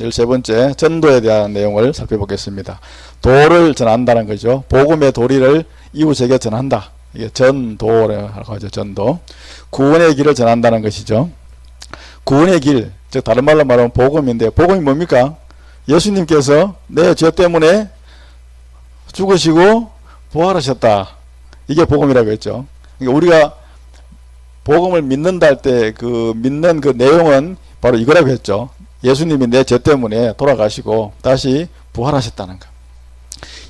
열세 번째 전도에 대한 내용을 살펴보겠습니다. 도를 전한다는 거죠. 복음의 도리를 이웃에게 전한다. 이게 전도라고 하죠. 전도. 구원의 길을 전한다는 것이죠. 구원의 길, 즉 다른 말로 말하면 복음인데 복음이 뭡니까? 예수님께서 내 죄 때문에 죽으시고 부활하셨다. 이게 복음이라고 했죠. 그러니까 우리가 복음을 믿는다 할 때 그 믿는 그 내용은 바로 이거라고 했죠. 예수님이 내 죄 때문에 돌아가시고 다시 부활하셨다는 거.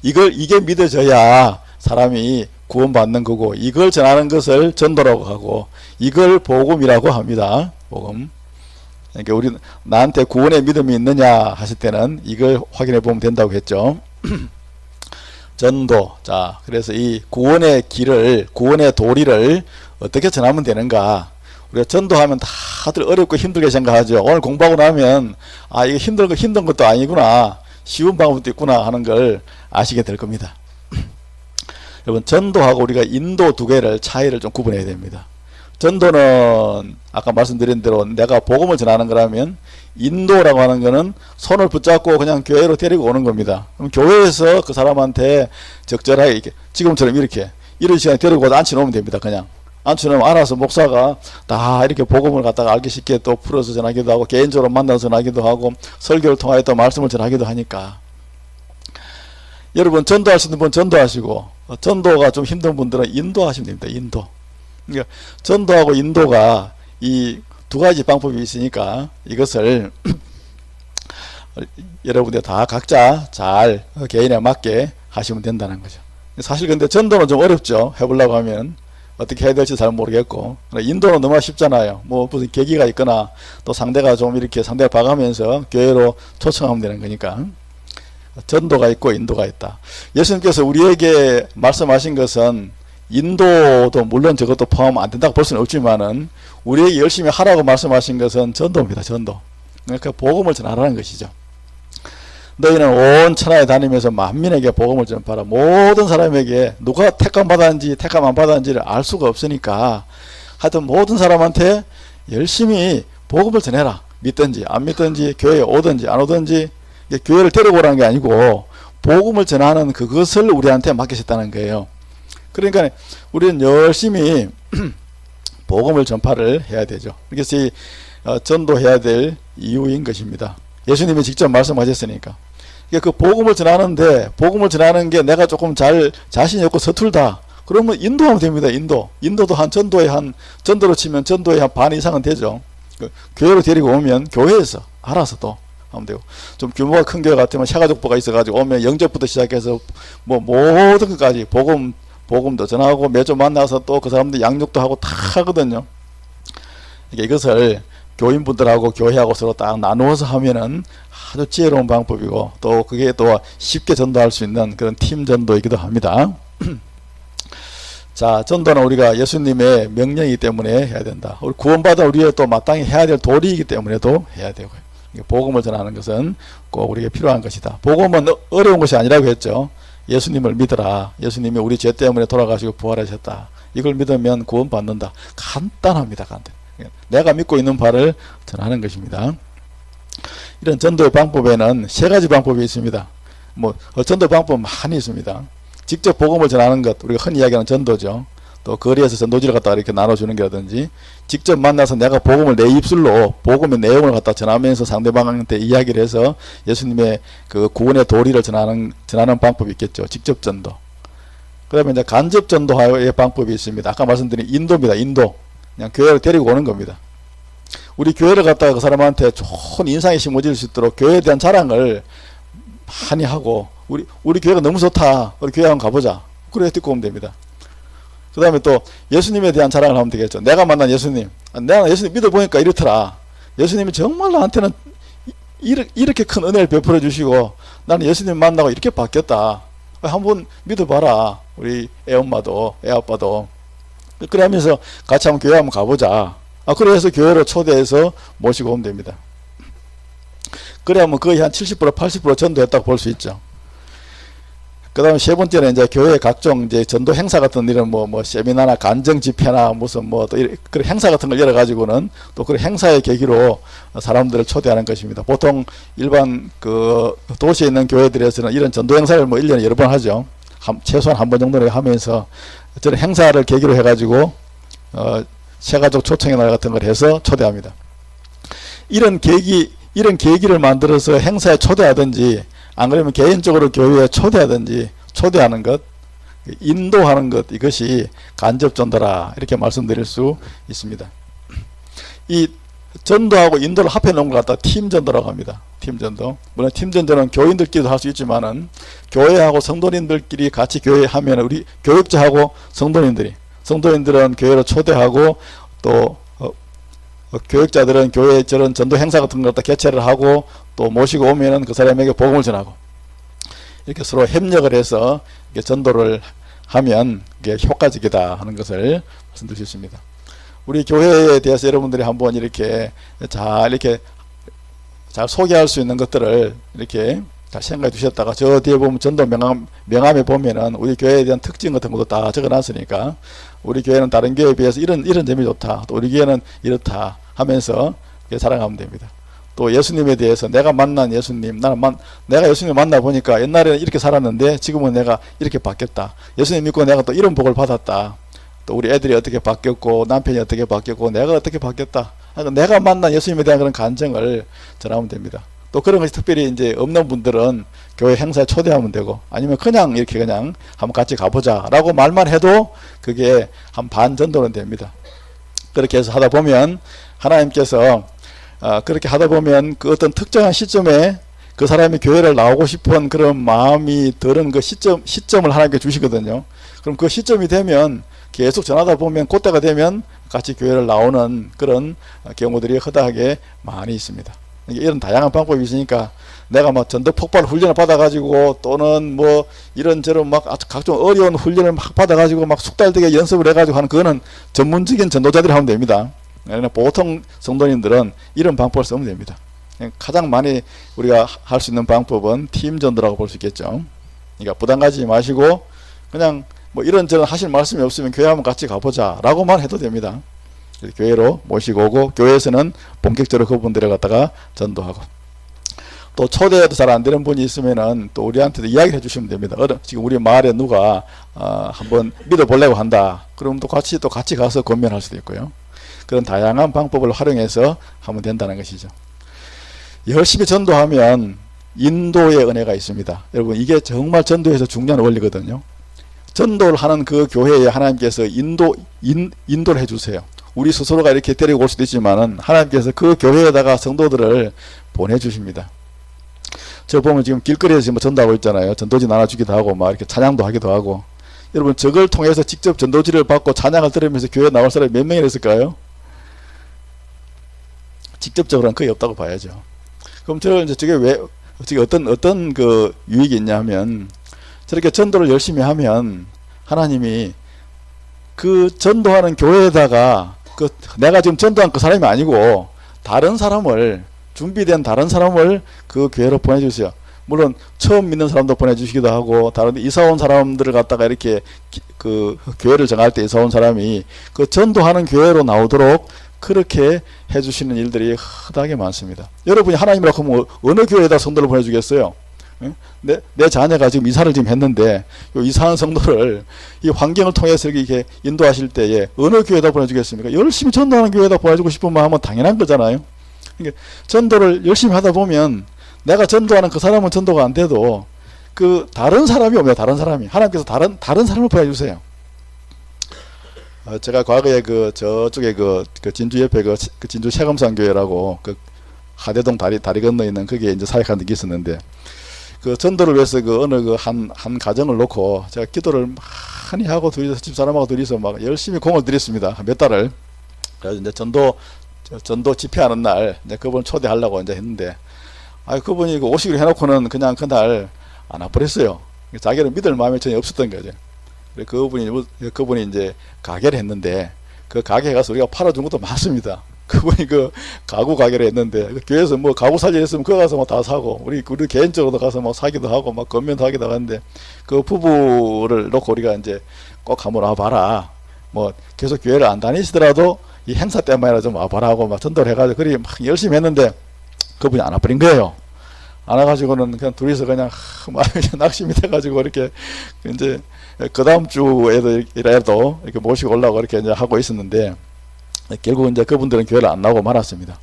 이걸 이게 믿어져야 사람이 구원받는 거고 이걸 전하는 것을 전도라고 하고 이걸 복음이라고 합니다. 복음. 그러니까 우리 나한테 구원의 믿음이 있느냐 하실 때는 이걸 확인해 보면 된다고 했죠. 전도. 자, 그래서 이 구원의 길을 구원의 도리를 어떻게 전하면 되는가? 우리가 전도하면 다들 어렵고 힘들게 생각하죠. 오늘 공부하고 나면 아 이게 거 힘든 것도 아니구나. 쉬운 방법도 있구나 하는 걸 아시게 될 겁니다. 여러분 전도하고 우리가 인도 두 개를 차이를 좀 구분해야 됩니다. 전도는 아까 말씀드린 대로 내가 복음을 전하는 거라면 인도라고 하는 거는 손을 붙잡고 그냥 교회로 데리고 오는 겁니다. 그럼 교회에서 그 사람한테 적절하게 이렇게 지금처럼 이렇게 이런 시간에 데리고 앉혀 놓으면 됩니다. 그냥 놓으면 알아서 목사가 다 이렇게 복음을 갖다가 알기 쉽게 또 풀어서 전하기도 하고 개인적으로 만나서 전하기도 하고 설교를 통하여 또 말씀을 전하기도 하니까 여러분 있는 분 전도하시고 어, 전도가 좀 힘든 분들은 인도하시면 됩니다. 인도. 그러니까 전도하고 인도가 이 두 가지 방법이 있으니까 이것을 여러분들 다 각자 잘 개인에 맞게 하시면 된다는 거죠. 사실 근데 전도는 좀 어렵죠. 해보려고 하면 어떻게 해야 될지 잘 모르겠고 인도는 너무 쉽잖아요. 뭐 무슨 계기가 있거나 또 상대가 좀 이렇게 상대를 봐가면서 교회로 초청하면 되는 거니까 전도가 있고 인도가 있다. 예수님께서 우리에게 말씀하신 것은 인도도 물론 저것도 포함 안 된다고 볼 수는 없지만은 우리에게 열심히 하라고 말씀하신 것은 전도입니다. 전도. 그러니까 복음을 전하라는 것이죠. 너희는 온 천하에 다니면서 만민에게 복음을 전파라. 모든 사람에게 누가 택감 받았는지 택감 안 받았는지를 알 수가 없으니까 하여튼 모든 사람한테 열심히 복음을 전해라. 믿든지 안 믿든지 교회에 오든지 안 오든지 교회를 데리고 오라는 게 아니고 복음을 전하는 그것을 우리한테 맡기셨다는 거예요. 그러니까 우리는 열심히 복음을 전파를 해야 되죠. 그래서 이 어, 전도해야 될 이유인 것입니다. 예수님이 직접 말씀하셨으니까. 그러니까 그 복음을 전하는데 복음을 전하는 게 내가 조금 잘 자신이 없고 서툴다. 그러면 인도하면 됩니다. 인도. 인도도 한 전도에 한 전도로 치면 전도에 한 반 이상은 되죠. 그 교회로 데리고 오면 교회에서 알아서 또 하면 되고 좀 규모가 큰 교회 같으면 샤가족보가 있어가지고 오면 영접부터 시작해서 뭐 모든 것까지 복음 복음도 전하고 매주 만나서 또 그 사람들 양육도 하고 다 하거든요. 이게 이것을 교인분들하고 교회하고 서로 딱 나누어서 하면은 아주 지혜로운 방법이고 또 그게 또 쉽게 전도할 수 있는 그런 팀 전도이기도 합니다. 자, 전도는 우리가 예수님의 명령이기 때문에 해야 된다. 우리 구원받아 우리가 또 마땅히 해야 될 도리이기 때문에도 해야 되고요. 복음을 전하는 것은 꼭 우리에게 필요한 것이다. 복음은 어- 어려운 것이 아니라고 했죠. 예수님을 믿어라. 예수님이 우리 죄 때문에 돌아가시고 부활하셨다. 이걸 믿으면 구원받는다. 간단합니다. 간단. 내가 믿고 있는 바를 전하는 것입니다. 이런 전도의 방법에는 세 가지 방법이 있습니다. 뭐 어, 전도 방법 많이 있습니다. 직접 복음을 전하는 것, 우리가 흔히 이야기하는 전도죠. 또 거리에서 전도지를 갖다 이렇게 나눠주는 게라든지 직접 만나서 내가 복음을 내 입술로 복음의 내용을 갖다 전하면서 상대방한테 이야기를 해서 예수님의 그 구원의 도리를 전하는 전하는 방법이 있겠죠. 직접 전도. 그다음에 이제 간접 전도의 방법이 있습니다. 아까 말씀드린 인도입니다. 인도. 그냥 교회를 데리고 오는 겁니다. 우리 교회를 갔다가 그 사람한테 좋은 인상이 심어질 수 있도록 교회에 대한 자랑을 많이 하고 우리 우리 교회가 너무 좋다. 우리 교회 한번 가보자. 그래 듣고 오면 됩니다. 그 다음에 또 예수님에 대한 자랑을 하면 되겠죠. 내가 만난 예수님. 아, 내가 예수님 믿어보니까 이렇더라. 예수님이 정말 나한테는 이- 이렇게, 큰 은혜를 베풀어 주시고 나는 예수님 만나고 이렇게 바뀌었다. 아, 한번 믿어봐라. 우리 애엄마도 애아빠도. 그래 하면서 같이 한번 교회 한번 가보자. 아, 그래서 교회로 초대해서 모시고 오면 됩니다. 그래 하면 거의 한 70% 80% 전도했다고 볼 수 있죠. 그 다음에 세 번째는 이제 교회 각종 이제 전도 행사 같은 이런 뭐 뭐 세미나나 간정 집회나 무슨 뭐 또 그런 행사 같은 걸 열어 가지고는 또 그런 행사의 계기로 사람들을 초대하는 것입니다. 보통 일반 그 도시에 있는 교회들에서는 이런 전도 행사를 뭐 1년에 여러 번 하죠. 한, 최소한 한 번 정도는 하면서 저런 행사를 계기로 해 가지고 어 세가족 초청의 날 같은 걸 해서 초대합니다. 이런 계기 이런 계기를 만들어서 행사에 초대하든지 안 그러면 개인적으로 교회에 초대하든지 초대하는 것 인도하는 것 이것이 간접 전도라 이렇게 말씀드릴 수 있습니다. 이 전도하고 인도를 합해 놓은 걸 갖다 팀 전도라고 합니다. 팀 전도. 물론 팀 전도는 교인들끼리도 할 수 있지만은 교회하고 성도님들끼리 같이 교회하면 우리 교육자하고 성도님들이 성도님들은 교회로 초대하고 또 어, 어, 교육자들은 교회 저런 전도 행사 같은 걸 갖다 개최를 하고 또 모시고 오면은 그 사람에게 복음을 전하고 이렇게 서로 협력을 해서 전도를 하면 이게 효과적이다 하는 것을 말씀드릴 수 있습니다. 우리 교회에 대해서 여러분들이 한번 이렇게 잘 이렇게 잘 소개할 수 있는 것들을 이렇게 잘 생각해 두셨다가 저 뒤에 보면 전도 명함, 명함에 보면은 우리 교회에 대한 특징 같은 것도 다 적어 놨으니까 우리 교회는 다른 교회에 비해서 이런, 이런 점이 좋다. 또 우리 교회는 이렇다 하면서 자랑하면 됩니다. 또 예수님에 대해서 내가 만난 예수님, 나는 만, 내가 예수님 만나 보니까 옛날에는 이렇게 살았는데 지금은 내가 이렇게 바뀌었다. 예수님 믿고 내가 또 이런 복을 받았다. 또 우리 애들이 어떻게 바뀌었고 남편이 어떻게 바뀌었고 내가 어떻게 바뀌었다. 그러니까 내가 만난 예수님에 대한 그런 간증을 전하면 됩니다. 또 그런 것이 특별히 이제 없는 분들은 교회 행사에 초대하면 되고 아니면 그냥 이렇게 그냥 한번 같이 가보자라고 말만 해도 그게 한 반 정도는 됩니다. 그렇게 해서 하다 보면 하나님께서 아, 그렇게 하다 보면 그 어떤 특정한 시점에 그 사람이 교회를 나오고 싶은 그런 마음이 드는 그 시점 시점을 하나님께 주시거든요. 그럼 그 시점이 되면 계속 전하다 보면 그때가 되면 같이 교회를 나오는 그런 경우들이 허다하게 많이 있습니다. 이런 다양한 방법이 있으니까 내가 막 전도 폭발 훈련을 받아가지고 또는 뭐 이런저런 막 각종 어려운 훈련을 막 받아가지고 막 숙달되게 연습을 해가지고 하는 그거는 전문적인 전도자들이 하면 됩니다. 그러나 보통 성도님들은 이런 방법을 쓰면 됩니다. 가장 많이 우리가 할 수 있는 방법은 팀 전도라고 볼 수 있겠죠. 그러니까 부담 가지지 마시고 그냥 뭐 이런저런 하실 말씀이 없으면 교회 한번 같이 가보자 라고만 해도 됩니다. 교회로 모시고 오고 교회에서는 본격적으로 그분들을 갖다가 전도하고 또 초대도 잘 안 되는 분이 있으면은 또 우리한테도 이야기를 해주시면 됩니다. 어른 지금 우리 마을에 누가 어, 한번 믿어보려고 한다. 그럼 또 같이 또 같이 가서 권면할 수도 있고요. 그런 다양한 방법을 활용해서 하면 된다는 것이죠. 열심히 전도하면 인도의 은혜가 있습니다. 여러분 이게 정말 전도에서 중요한 원리거든요. 전도를 하는 그 교회에 하나님께서 인도 인, 인도를 해주세요. 우리 스스로가 이렇게 데리고 올 수도 있지만은 하나님께서 그 교회에다가 성도들을 보내주십니다. 저 보면 지금 길거리에서 지금 전도하고 있잖아요. 전도지 나눠주기도 하고 막 이렇게 찬양도 하기도 하고. 여러분 저걸 통해서 직접 전도지를 받고 찬양을 들으면서 교회 나올 사람이 몇 명이나 있을까요? 직접적으로는 거의 없다고 봐야죠. 그럼 저 이제 저게 왜 어떻게 어떤 어떤 그 유익이 있냐면 저렇게 전도를 열심히 하면 하나님이 그 전도하는 교회에다가 그 내가 지금 전도한 그 사람이 아니고 다른 사람을 준비된 다른 사람을 그 교회로 보내주세요. 물론 처음 믿는 사람도 보내주시기도 하고 다른 이사 온 사람들을 갖다가 이렇게 기- 그 교회를 정할 때 이사 온 사람이 그 전도하는 교회로 나오도록 그렇게 해주시는 일들이 허다하게 많습니다. 여러분이 하나님이라고 하면 어느 교회에다 성도를 보내주겠어요? 응? 내, 내 자녀가 지금 이사를 지금 했는데 요 이사한 성도를 이 환경을 통해서 이렇게 인도하실 때에 어느 교회에다 보내주겠습니까? 열심히 전도하는 교회에다 보내주고 싶은 마음은 당연한 거잖아요. 그러니까 전도를 열심히 하다 보면 내가 전도하는 그 사람은 전도가 안 돼도 그 다른 사람이 오면 다른 사람이 하나님께서 다른 다른 사람을 보내주세요. 어, 제가 과거에 그 저쪽에 그, 그 진주 옆에 그, 치- 그 진주 세금산 교회라고 그 하대동 다리 다리 건너 있는 거기에 이제 사역하는 게 있었는데 그 전도를 위해서 그 어느 그 한 한 가정을 놓고 제가 기도를 많이 하고 둘이서 집 사람하고 둘이서 막 열심히 공을 들였습니다. 몇 달을. 그래서 이제 전도 저 전도 집회하는 날 이제 그분 초대하려고 이제 했는데 아 그분이 그 오시기로 해놓고는 그냥 그날 안 와버렸어요. 자기는 믿을 마음이 전혀 없었던 거죠. 그분이 그분이 이제 가게를 했는데 그 가게에 가서 우리가 팔아준 것도 많습니다 그분이 그 가구 가게를 했는데 그 교회에서 뭐 가구 살일 했으면 그거 가서 뭐다 사고 우리 우리 개인적으로도 가서 막 사기도 하고 막 건면도 하기도 하는데 그 부부를 놓고 우리가 이제 꼭 한번 와봐라 뭐 계속 교회를 안 다니시더라도 이 행사 때만이라 좀 와봐라 하고 막 전도를 해가지고 그리 막 열심히 했는데 그분이 안 와버린 거예요. 안 와가지고는 그냥 둘이서 그냥 하, 막 낙심이 돼가지고 이렇게 이제 그 다음 주에도 이라도 이렇게 모시고 올라고 이렇게 이제 하고 있었는데 결국 이제 그분들은 교회를 안 나오고 말았습니다.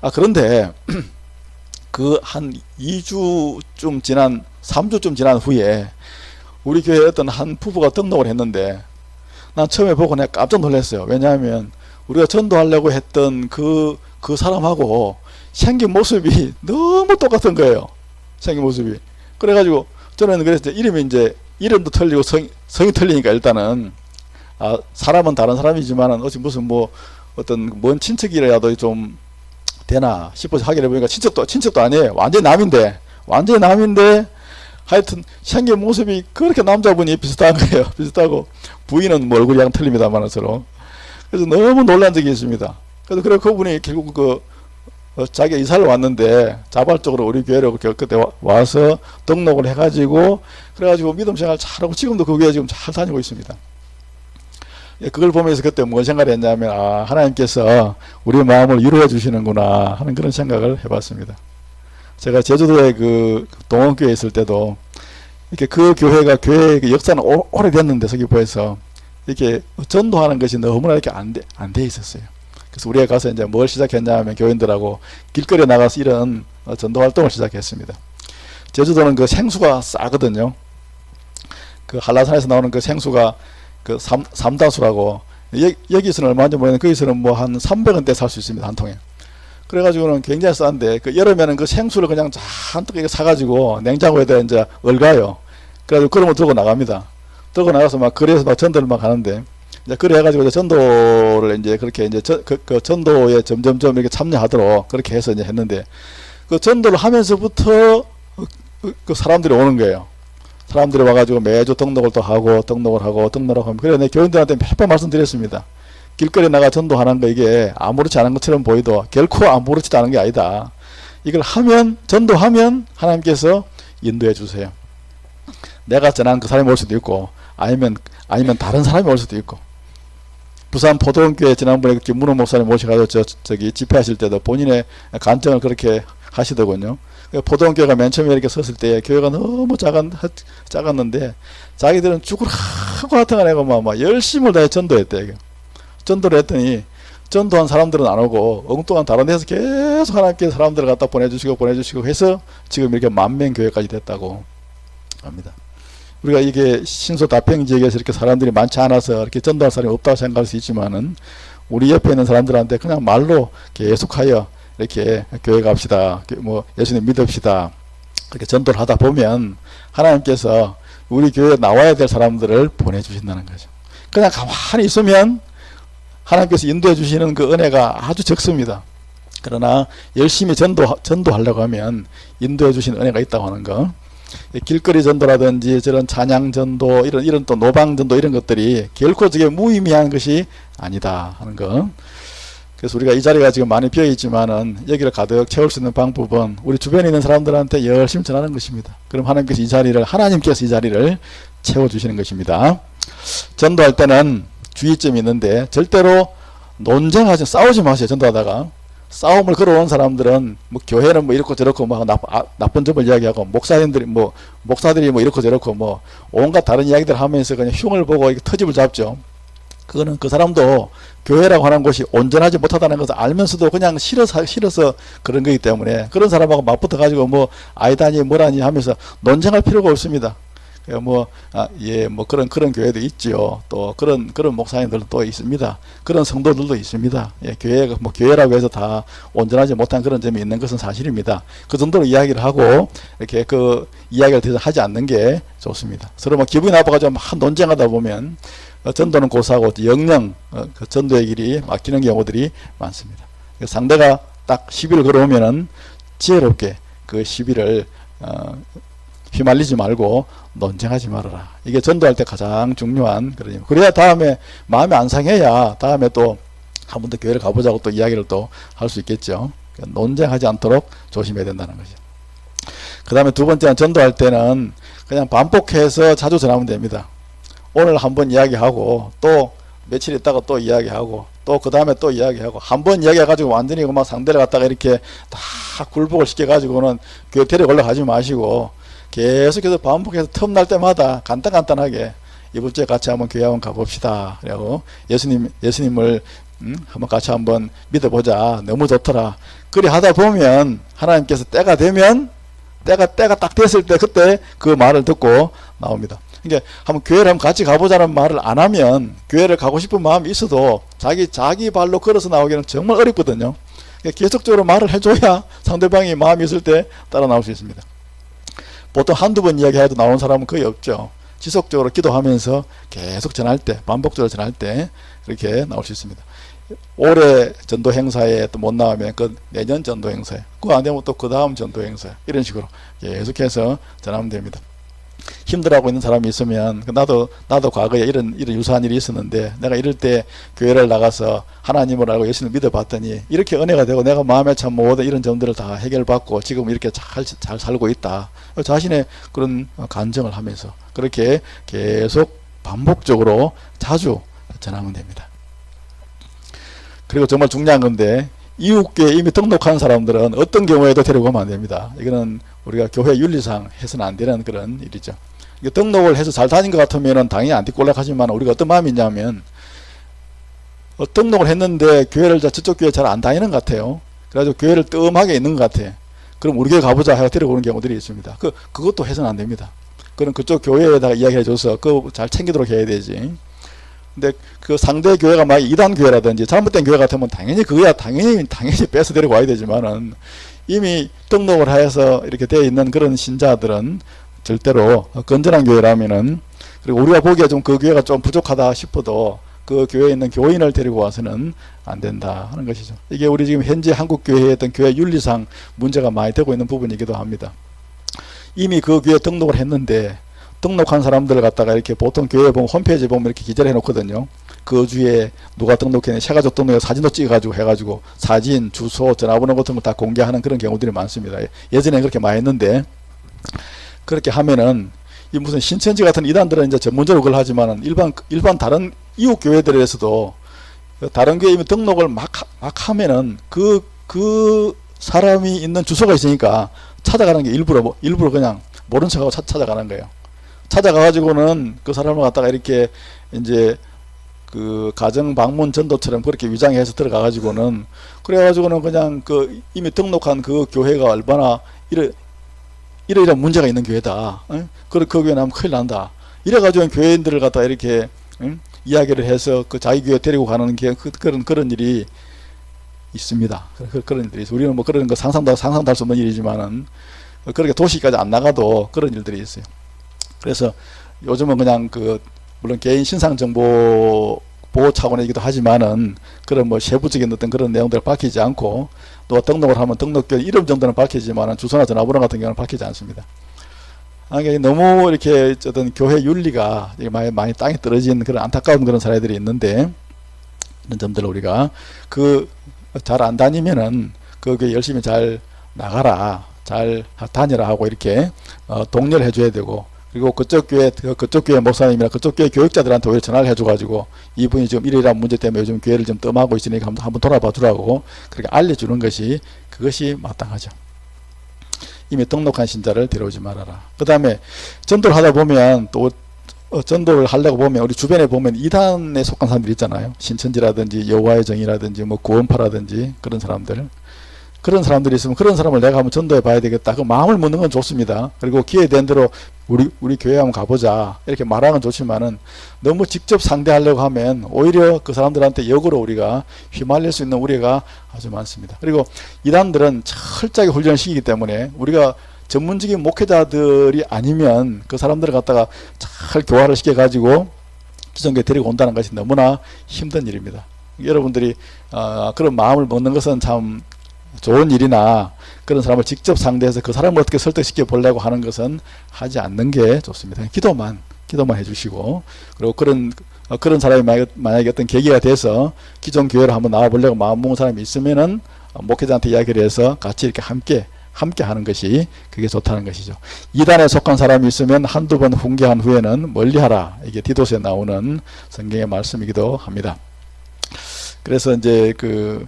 아 그런데 그 한 2주쯤 지난 3주쯤 지난 후에 우리 교회에 어떤 한 부부가 등록을 했는데 난 처음에 보고 내가 깜짝 놀랐어요. 왜냐하면 우리가 전도하려고 했던 그, 그 사람하고 생긴 모습이 너무 똑같은 거예요. 생긴 모습이. 그래가지고 저는 그래서 이름이 이제 이름도 틀리고 성, 성이 틀리니까 일단은 아, 사람은 다른 사람이지만은 어찌 무슨 뭐 어떤 먼 친척이라도 좀 되나 싶어서 확인해 보니까 친척도 친척도 아니에요. 완전 남인데 완전 남인데 하여튼 생긴 모습이 그렇게 남자분이 비슷한 거예요. 비슷하고 부인은 뭐 얼굴이 양 틀립니다만 서로. 그래서 너무 놀란 적이 있습니다. 그래서 그래 그분이 결국 그 어, 자기가 이사를 왔는데 자발적으로 우리 교회로 그 그때 와- 와서 등록을 해가지고 그래가지고 믿음 생활 잘하고 지금도 그 교회 지금 잘 다니고 있습니다. 예, 그걸 보면서 그때 뭔 생각을 했냐면 아 하나님께서 우리 마음을 위로해 주시는구나 하는 그런 생각을 해봤습니다. 제가 제주도에 그 동원교회 있을 때도 이렇게 그 교회가 교회의 그 역사는 오, 오래됐는데 서귀포에서 이렇게 전도하는 것이 너무나 이렇게 안돼 안 돼 있었어요. 그래서 우리가 가서 이제 뭘 시작했냐면 교인들하고 길거리에 나가서 이런 어, 전도 활동을 시작했습니다. 제주도는 그 생수가 싸거든요. 그 한라산에서 나오는 그 생수가 그 삼, 삼다수라고. 여, 여기서는 얼마인지 모르겠는데 거기서는 뭐 한 300원대 살 수 있습니다 한 통에. 그래가지고는 굉장히 싼데 그 여름에는 그 생수를 그냥 잔뜩 이렇게 사가지고 냉장고에다 이제 얼가요? 그래가지고 그런 거 들고 나갑니다. 들고 나가서 막 거리에서 막 전도를 막 하는데 이제 그래 해가지고 이제 전도를 이제 그렇게 이제 저, 그, 그 전도에 점점점 이렇게 참여하도록 그렇게 해서 이제 했는데 그 전도를 하면서부터 그, 그 사람들이 오는 거예요. 사람들이 와가지고 매주 등록을 또 하고 등록을 하고 등록을 하고 그래 내 교인들한테 몇 번 말씀드렸습니다. 길거리 나가 전도하는 거 이게 아무렇지 않은 것처럼 보이도 결코 아무렇지도 않은 게 아니다. 이걸 하면 전도하면 하나님께서 인도해 주세요. 내가 전한 그 사람이 올 수도 있고 아니면 아니면 다른 사람이 올 수도 있고 부산 포도원교회 지난번에 김문호 목사님 모셔가지고 저, 저기 집회하실 때도 본인의 간증을 그렇게 하시더군요. 그 포도원교회가 맨 처음에 이렇게 섰을 때 교회가 너무 작았, 작았는데 자기들은 하고 같은 거 내고 막, 막 열심을 다해 전도했대. 전도를 했더니 전도한 사람들은 안 오고 엉뚱한 다른 데서 계속 하나님께 사람들을 갖다 보내주시고 보내주시고 해서 지금 이렇게 만명 교회까지 됐다고 합니다. 우리가 이게 신소 다평 지역에서 이렇게 사람들이 많지 않아서 이렇게 전도할 사람이 없다고 생각할 수 있지만은 우리 옆에 있는 사람들한테 그냥 말로 계속하여 이렇게 교회 갑시다. 교- 뭐 예수님 믿읍시다. 그렇게 전도를 하다 보면 하나님께서 우리 교회에 나와야 될 사람들을 보내주신다는 거죠. 그냥 가만히 있으면 하나님께서 인도해 주시는 그 은혜가 아주 적습니다. 그러나 열심히 전도 전도하려고 하면 인도해 주시는 은혜가 있다고 하는 거. 이 길거리 전도라든지 저런 찬양 전도 이런 이런 또 노방 전도 이런 것들이 결코 저게 무의미한 것이 아니다 하는 거. 그래서 우리가 이 자리가 지금 많이 비어 있지만은 여기를 가득 채울 수 있는 방법은 우리 주변에 있는 사람들한테 열심히 전하는 것입니다. 그럼 하나님께서 이 자리를 하나님께서 이 자리를 채워 주시는 것입니다. 전도할 때는 주의점이 있는데 절대로 논쟁하지 싸우지 마세요. 전도하다가 싸움을 걸어온 사람들은 뭐 교회는 뭐 이렇고 저렇고 뭐 나, 아, 나쁜 점을 이야기하고 목사님들이 뭐 목사들이 뭐 이렇고 저렇고 뭐 온갖 다른 이야기들 하면서 그냥 흉을 보고 터집을 잡죠. 그거는 그 사람도 교회라고 하는 곳이 온전하지 못하다는 것을 알면서도 그냥 싫어서 싫어서 그런 거기 때문에 그런 사람하고 맞붙어 가지고 뭐 아이다니 뭐라니 하면서 논쟁할 필요가 없습니다. 뭐, 아, 예, 뭐 그런, 그런 교회도 있지요. 또 그런, 그런 목사님들도 또 있습니다. 그런 성도들도 있습니다. 예, 교회가, 뭐 교회라고 해서 다 온전하지 못한 그런 점이 있는 것은 사실입니다. 그 정도로 이야기를 하고, 이렇게 그 이야기를 더 하지 않는 게 좋습니다. 서로 뭐 기분이 나빠가지고 막 논쟁하다 보면, 어, 전도는 고사하고 영영, 어, 그 전도의 길이 막히는 경우들이 많습니다. 그 상대가 딱 시비를 걸어오면은 지혜롭게 그 시비를, 어, 휘말리지 말고 논쟁하지 말아라. 이게 전도할 때 가장 중요한 그러니 그래야 다음에 마음이 안 상해야 다음에 또 한 번 더 교회를 가보자고 또 이야기를 또 할 수 있겠죠. 그러니까 논쟁하지 않도록 조심해야 된다는 거죠. 그 다음에 두 번째는 전도할 때는 그냥 반복해서 자주 전하면 됩니다. 오늘 한번 이야기하고 또 며칠 있다가 또 이야기하고 또 그 다음에 또 이야기하고 한 번 이야기해가지고 완전히 막 상대를 갖다가 이렇게 다 굴복을 시켜가지고는 교회 데리고 올라가지 마시고 계속해서 반복해서 틈날 때마다 간단간단하게 이번 주에 같이 한번 교회 한번 가봅시다. 그리고 예수님, 예수님을 음, 한번 같이 한번 믿어보자. 너무 좋더라. 그리 하다 보면 하나님께서 때가 되면 때가 때가 딱 됐을 때 그때 그 말을 듣고 나옵니다. 그러니까 한번 교회를 한번 같이 가보자는 말을 안 하면 교회를 가고 싶은 마음이 있어도 자기 자기 발로 걸어서 나오기는 정말 어렵거든요. 그러니까 계속적으로 말을 해줘야 상대방이 마음이 있을 때 따라 나올 수 있습니다. 보통 한두 번 이야기해도 나오는 사람은 거의 없죠. 지속적으로 기도하면서 계속 전할 때, 반복적으로 전할 때 그렇게 나올 수 있습니다. 올해 전도 행사에 또 못 나오면 그 내년 전도 행사에, 그거 안 되면 또 그 다음 전도 행사에 이런 식으로 계속해서 전하면 됩니다. 힘들어하고 있는 사람이 있으면 그 나도 나도 과거에 이런 이런 유사한 일이 있었는데 내가 이럴 때 교회를 나가서 하나님을 알고 예수님을 믿어봤더니 이렇게 은혜가 되고 내가 마음에 참 모든 이런 점들을 다 해결받고 지금 이렇게 잘, 잘 살고 있다 자신의 그런 간증을 하면서 그렇게 계속 반복적으로 자주 전하면 됩니다. 그리고 정말 중요한 건데 이웃교회 이미 등록한 사람들은 어떤 경우에도 데리고 오면 안 됩니다. 이거는 우리가 교회 윤리상 해서는 안 되는 그런 일이죠. 등록을 해서 잘 다닌 것 같으면은 당연히 안 딛고 올라가지만 우리가 어떤 마음이 있냐면 어, 등록을 했는데 교회를 자- 저쪽 교회 잘 안 다니는 것 같아요. 그래가지고 교회를 뜸하게 있는 것 같아. 그럼 우리 교회 가보자 해서 데리고 오는 경우들이 있습니다. 그, 그것도 해서는 안 됩니다. 그럼 그쪽 교회에다가 이야기해 줘서 그거 잘 챙기도록 해야 되지. 근데 그 상대 교회가 막 이단 교회라든지 잘못된 교회 같으면 당연히 그거야 당연히 당연히 뺏어 데리고 와야 되지만은 이미 등록을 해서 이렇게 되어 있는 그런 신자들은 절대로 건전한 교회라면은 그리고 우리가 보기에 좀 그 교회가 좀 부족하다 싶어도 그 교회에 있는 교인을 데리고 와서는 안 된다 하는 것이죠. 이게 우리 지금 현재 한국 교회의 어떤 교회 윤리상 문제가 많이 되고 있는 부분이기도 합니다. 이미 그 교회 등록을 했는데 등록한 사람들을 갖다가 이렇게 보통 교회 보면 홈페이지 보면 이렇게 기재를 해놓거든요. 그 주에 누가 등록했는지 세가족 등록에 사진도 찍어가지고 해가지고 사진, 주소, 전화번호 같은 거다 공개하는 그런 경우들이 많습니다. 예전에 그렇게 많이 했는데 그렇게 하면은 이 무슨 신천지 같은 이단들은 이제 전문적으로 그걸 하지만은 일반 일반 다른 이웃 교회들에서도 다른 교회 이미 등록을 막, 하- 막 하면은 그, 그 사람이 있는 주소가 있으니까 찾아가는 게 일부러, 뭐- 일부러 그냥 모른 척하고 찾, 찾아가는 거예요. 찾아가가지고는 그 사람을 갖다가 이렇게 이제 그 가정 방문 전도처럼 그렇게 위장해서 들어가 가지고는 그래 가지고는 그냥 그 이미 등록한 그 교회가 얼마나 이래 이러이러한 문제가 있는 교회다. 응? 그, 그 교회는 하면 큰일 난다. 이래 가지고 교회인들을 갖다 이렇게 응? 이야기를 해서 그 자기 교회 데리고 가는 게 그, 그런 그런 일이 있습니다. 그, 그런 일들이 있어요. 우리는 뭐 그런 거 상상도 상상도 할 수 없는 일이지만은 그렇게 도시까지 안 나가도 그런 일들이 있어요. 그래서 요즘은 그냥 그 물론 개인 신상 정보 보호 차원이기도 하지만은 그런 뭐 세부적인 어떤 그런 내용들을 밝히지 않고 또 등록을 하면 등록교 이름 정도는 밝히지만은 주소나 전화번호 같은 경우는 밝히지 않습니다. 너무 이렇게 어떤 교회 윤리가 많이, 많이 땅에 떨어진 그런 안타까운 그런 사례들이 있는데 이런 점들을 우리가 그 잘 안 다니면은 그 교회 열심히 잘 나가라 잘 다니라 하고 이렇게 어, 독려를 해줘야 되고 그리고 그쪽 교회 그- 그쪽 교회 목사님이나 그쪽 교회 교육자들한테 오히려 전화를 해줘가지고 이분이 지금 이러이러한 문제 때문에 요즘 교회를 좀 뜸하고 있으니까 한번, 한번 돌아봐 주라고 그렇게 알려주는 것이 그것이 마땅하죠. 이미 등록한 신자를 데려오지 말아라. 그 다음에 전도를 하다 보면 또 어, 전도를 하려고 보면 우리 주변에 보면 이단에 속한 사람들 있잖아요. 신천지라든지 여호와의 정이라든지 뭐 구원파라든지 그런 사람들. 그런 사람들이 있으면 그런 사람을 내가 한번 전도해 봐야 되겠다. 그 마음을 먹는 건 좋습니다. 그리고 기회 된 대로 우리 우리 교회 한번 가보자 이렇게 말하는 건 좋지만은 너무 직접 상대하려고 하면 오히려 그 사람들한테 역으로 우리가 휘말릴 수 있는 우려가 아주 많습니다. 그리고 이단들은 철저하게 훈련을 시키기 때문에 우리가 전문적인 목회자들이 아니면 그 사람들을 갖다가 잘 교화를 시켜 가지고 기성교에 데리고 온다는 것이 너무나 힘든 일입니다. 여러분들이 아, 그런 마음을 먹는 것은 참 좋은 일이나 그런 사람을 직접 상대해서 그 사람을 어떻게 설득시켜 보려고 하는 것은 하지 않는 게 좋습니다. 기도만 기도만 해주시고 그리고 그런 어, 그런 사람이 만약에, 어떤 계기가 돼서 기존 교회로 한번 나와보려고 마음 먹은 사람이 있으면은 어, 목회자한테 이야기를 해서 같이 이렇게 함께 함께 하는 것이 그게 좋다는 것이죠. 이단에 속한 사람이 있으면 한두 번 훈계한 후에는 멀리하라. 이게 디도스에 나오는 성경의 말씀이기도 합니다. 그래서 이제 그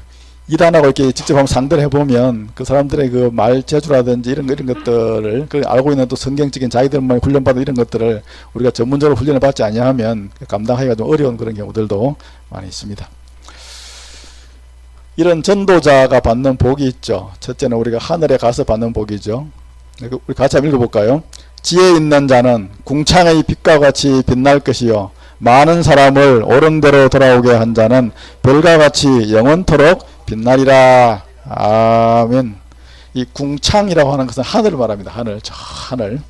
이단하고 이렇게 직접 한번 상대를 해보면 그 사람들의 그 말 재주라든지 이런 거 이런 것들을 그 알고 있는 또 성경적인 자기들만 훈련받은 이런 것들을 우리가 전문적으로 훈련을 받지 아니하면 감당하기가 좀 어려운 그런 경우들도 많이 있습니다. 이런 전도자가 받는 복이 있죠. 첫째는 우리가 하늘에 가서 받는 복이죠. 우리 같이 한번 읽어볼까요? 지혜 있는 자는 궁창의 빛과 같이 빛날 것이요. 많은 사람을 옳은 대로 돌아오게 한 자는 별과 같이 영원토록 빛나리라. 아멘. 이 궁창이라고 하는 것은 하늘을 말합니다. 하늘, 저 하늘.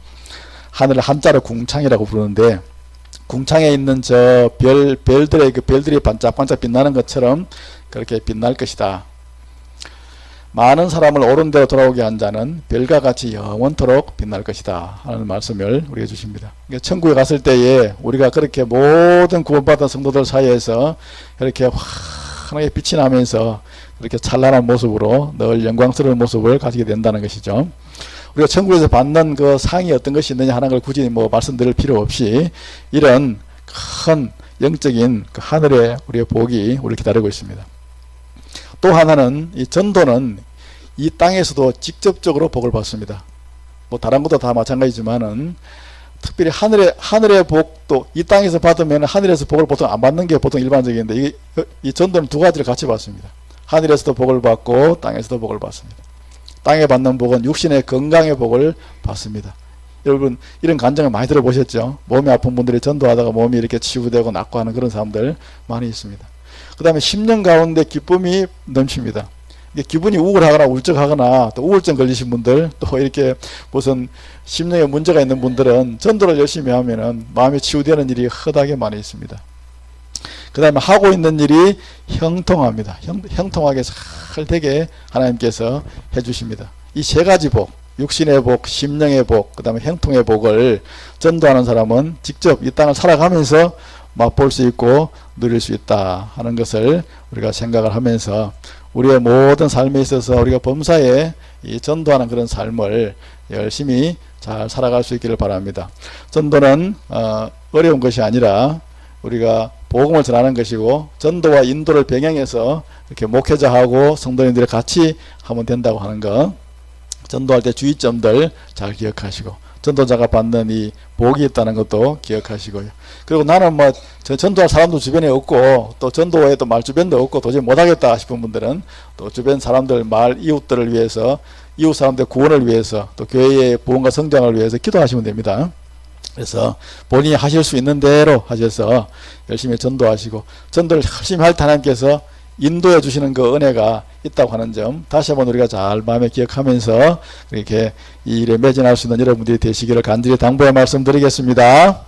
하늘을 한자로 궁창이라고 부르는데, 궁창에 있는 저 별, 별들의 그 별들이 반짝반짝 빛나는 것처럼 그렇게 빛날 것이다. 많은 사람을 옳은 대로 돌아오게 한 자는 별과 같이 영원토록 빛날 것이다 하는 말씀을 우리가 주십니다. 그러니까 천국에 갔을 때에 우리가 그렇게 모든 구원받은 성도들 사이에서 이렇게 환하게 빛이 나면서 그렇게 찬란한 모습으로 늘 영광스러운 모습을 가지게 된다는 것이죠. 우리가 천국에서 받는 그 상이 어떤 것이 있느냐 하는 걸 굳이 뭐 말씀드릴 필요 없이 이런 큰 영적인 그 하늘의 우리의 복이 우리를 기다리고 있습니다. 또 하나는 이 전도는 이 땅에서도 직접적으로 복을 받습니다. 뭐 다른 것도 다 마찬가지지만은 특별히 하늘의 하늘의 복도 이 땅에서 받으면 하늘에서 복을 보통 안 받는 게 보통 일반적인데 이, 이 전도는 두 가지를 같이 받습니다. 하늘에서도 복을 받고 땅에서도 복을 받습니다. 땅에 받는 복은 육신의 건강의 복을 받습니다. 여러분 이런 간증을 많이 들어보셨죠? 몸이 아픈 분들이 전도하다가 몸이 이렇게 치유되고 낫고 하는 그런 사람들 많이 있습니다. 그 다음에 10년 가운데 기쁨이 넘칩니다. 기분이 우울하거나 울적하거나 또 우울증 걸리신 분들 또 이렇게 무슨 심령에 문제가 있는 분들은 전도를 열심히 하면은 마음이 치유되는 일이 허다하게 많이 있습니다. 그 다음에 하고 있는 일이 형통합니다. 형, 형통하게 잘 되게 하나님께서 해주십니다. 이 세 가지 복, 육신의 복, 심령의 복, 그 다음에 형통의 복을 전도하는 사람은 직접 이 땅을 살아가면서 맛볼 수 있고 누릴 수 있다 하는 것을 우리가 생각을 하면서 우리의 모든 삶에 있어서 우리가 범사에 이 전도하는 그런 삶을 열심히 잘 살아갈 수 있기를 바랍니다. 전도는 어, 어려운 것이 아니라 우리가 복음을 전하는 것이고 전도와 인도를 병행해서 이렇게 목회자하고 성도님들이 같이 하면 된다고 하는 것. 전도할 때 주의점들 잘 기억하시고 전도자가 받는 이 복이 있다는 것도 기억하시고요. 그리고 나는 뭐 전도할 사람도 주변에 없고 또 전도에 또 말 주변도 없고 도저히 못하겠다 싶은 분들은 또 주변 사람들 말 이웃들을 위해서 이웃 사람들 구원을 위해서 또 교회의 보험과 성장을 위해서 기도하시면 됩니다. 그래서 본인이 하실 수 있는 대로 하셔서 열심히 전도하시고 전도를 열심히 할때 하나님께서 인도해 주시는 그 은혜가 있다고 하는 점 다시 한번 우리가 잘 마음에 기억하면서 이렇게 이 일에 매진할 수 있는 여러분들이 되시기를 간절히 당부의 말씀드리겠습니다.